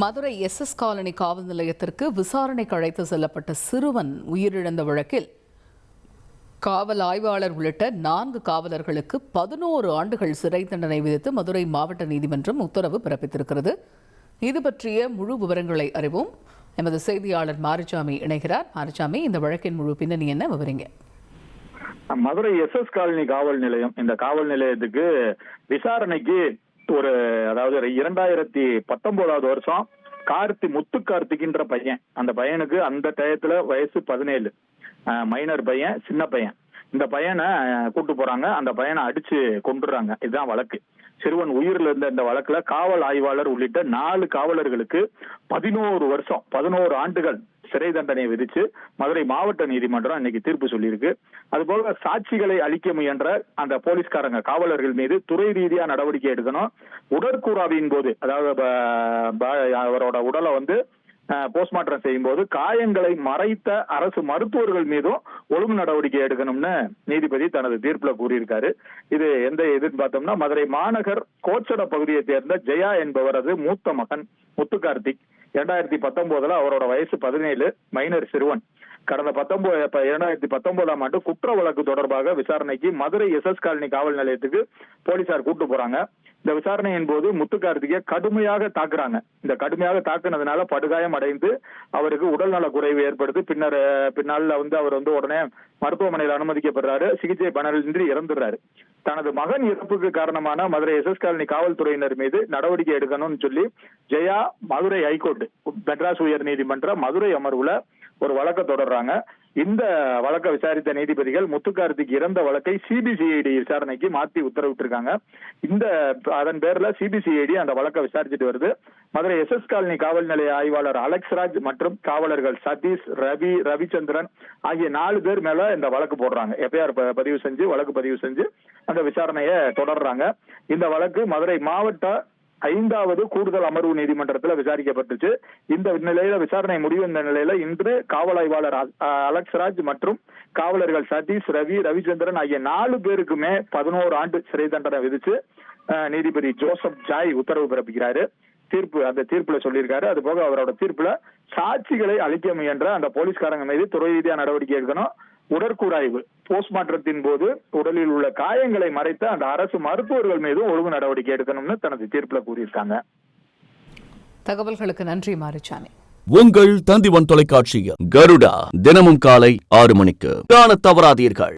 Madurai S S colony காவல் நிலையத்திற்கு விசாரணைக்கு அழைத்து செல்லப்பட்ட சிறுவன் உயிரிழந்த வழக்கில் காவல் ஆய்வாளர் உள்ளிட்ட நான்கு காவலர்களுக்கு பதினோரு ஆண்டுகள் சிறை தண்டனை விதித்து மதுரை மாவட்ட நீதிமன்றம் உத்தரவு பிறப்பித்திருக்கிறது. இது பற்றிய முழு விவரங்களை அறிவோம். எமது செய்தியாளர் மாரிசாமி இணைகிறார். மாரிசாமி இந்த வழக்கின் முழு பின்னணி என்ன விவரிங்க? மதுரை எஸ் எஸ் காலனி காவல் நிலையம் இந்த காவல் நிலையத்துக்கு விசாரணைக்கு ஒரு அதாவது இரண்டாயிரத்தி பத்தொன்பதாவது வருஷம் கார்த்தி முத்து கார்த்திகின்ற பையன். அந்த பையனுக்கு அந்த டயத்துல வயசு பதினேழு. மைனர் பையன் சின்ன பையன். இந்த பையனை கூட்டு போறாங்க. அந்த பையனை அடிச்சு கொண்டுறாங்க இதுதான் வழக்கு. சிறுவன் உயிரில் இருந்த இந்த வழக்குல காவல் ஆய்வாளர் உள்ளிட்ட நாலு காவலர்களுக்கு பதினோரு வருஷம் பதினோரு ஆண்டுகள் சிறை தண்டனை விதிச்சு மதுரை மாவட்ட நீதிமன்றம் இன்னைக்கு தீர்ப்பு சொல்லியிருக்கு. அதுபோக சாட்சிகளை அளிக்க முயன்ற அந்த போலீஸ்காரங்க காவலர்கள் மீது துறை ரீதியா நடவடிக்கை எடுக்கணும். உடற்கூறாவின் போது அதாவது ப- ப- அவரோட உடலை வந்து போஸ்ட்மார்ட்டம் செய்யும் போது காயங்களை மறைத்த அரசு மருத்துவர்கள் மீதும் ஒழுங்கு நடவடிக்கை எடுக்கணும்னு நீதிபதி தனது தீர்ப்புல கூறியிருக்காரு. இது எந்த இதுன்னு பார்த்தோம்னா மதுரை மாநகர் கோச்சட பகுதியை சேர்ந்த ஜெயா என்பவரது மூத்த மகன் முத்து கார்த்திக் இரண்டாயிரத்தி பத்தொன்பதுல அவரோட வயசு பதினேழு மைனர் சிறுவன். கடந்த பத்தொன்பது இரண்டாயிரத்தி பத்தொன்பதாம் ஆண்டு குற்ற வழக்கு தொடர்பாக விசாரணைக்கு மதுரை எஸ் எஸ் காலனி காவல் நிலையத்துக்கு போலீசார் கூட்டு போறாங்க. இந்த விசாரணையின் போது முத்து கார்த்திகை கடுமையாக தாக்குறாங்க. இந்த கடுமையாக தாக்குனதுனால படுகாயம் அடைந்து அவருக்கு உடல்நல குறைவு ஏற்படுது. பின்னர் பின்னால வந்து அவர் வந்து உடனே மருத்துவமனையில் அனுமதிக்கப்படுறாரு. சிகிச்சை பலனின்றி இறந்துடுறாரு. தனது மகன் இறப்புக்கு காரணமான மதுரை எஸ் எஸ் காலனி காவல்துறையினர் மீது நடவடிக்கை எடுக்கணும்னு சொல்லி ஜெயா மதுரை ஹைகோர்ட் மெட்ராஸ் உயர் நீதிமன்ற மதுரை அமர்வுல ஒரு வழக்க தொடர்றாங்க. இந்த வழக்கை விசாரித்த நீதிபதிகள் முத்துக்கார்த்திக் இறந்த வழக்கை சிபிசிஐடி விசாரணைக்கு மாத்தி உத்தரவிட்டிருக்காங்க. இந்த அதன் பேர்ல சிபிசிஐடி அந்த வழக்கை விசாரிச்சுட்டு வருது. மதுரை எஸ் எஸ் காலனி காவல் நிலைய ஆய்வாளர் அலெக்ஸ்ராஜ் மற்றும் காவலர்கள் சதீஷ் ரவி ரவிச்சந்திரன் ஆகிய நாலு பேர் மேல இந்த வழக்கு போடுறாங்க. எஃப்ஐஆர் பதிவு செஞ்சு வழக்கு பதிவு செஞ்சு அந்த விசாரணையை தொடர்றாங்க. இந்த வழக்கு மதுரை மாவட்ட ஐந்தாவது கூடுதல் அமர்வு நீதிமன்றத்தில் விசாரிக்கப்பட்டுச்சு. இந்த நிலையில விசாரணை முடிவந்த நிலையில இன்று காவல் ஆய்வாளர் அலக்ஸ்ராஜ் மற்றும் காவலர்கள் சதீஷ் ரவி ரவிச்சந்திரன் ஆகிய நாலு பேருக்குமே பதினோரு ஆண்டு சிறை தண்டனை விதிச்சு நீதிபதி ஜோசப் ஜாய் உத்தரவு பிறப்பிக்கிறாரு. தீர்ப்பு அந்த தீர்ப்புல சொல்லியிருக்காரு. அது போக அவரோட தீர்ப்புல சாட்சிகளை அளிக்க முயன்ற அந்த போலீஸ்காரங்க மீது துறை ரீதியா நடவடிக்கை எடுக்கணும். உடற்கூறாய்வு. போஸ்ட்மார்ட்டத்தின் போது உடலில் உள்ள காயங்களை மறைத்த அந்த அரசு மருத்துவர்கள் மீதும் ஒழுங்கு நடவடிக்கை எடுக்கணும்னு தனது தீர்ப்புல கூறியிருக்காங்க. தகவல்களுக்கு நன்றி மாரிசாமி உங்கள் தந்திவன் தொலைக்காட்சியில் கருடா தினமும் காலை ஆறு மணிக்கு. காணத் தவறாதீர்கள்.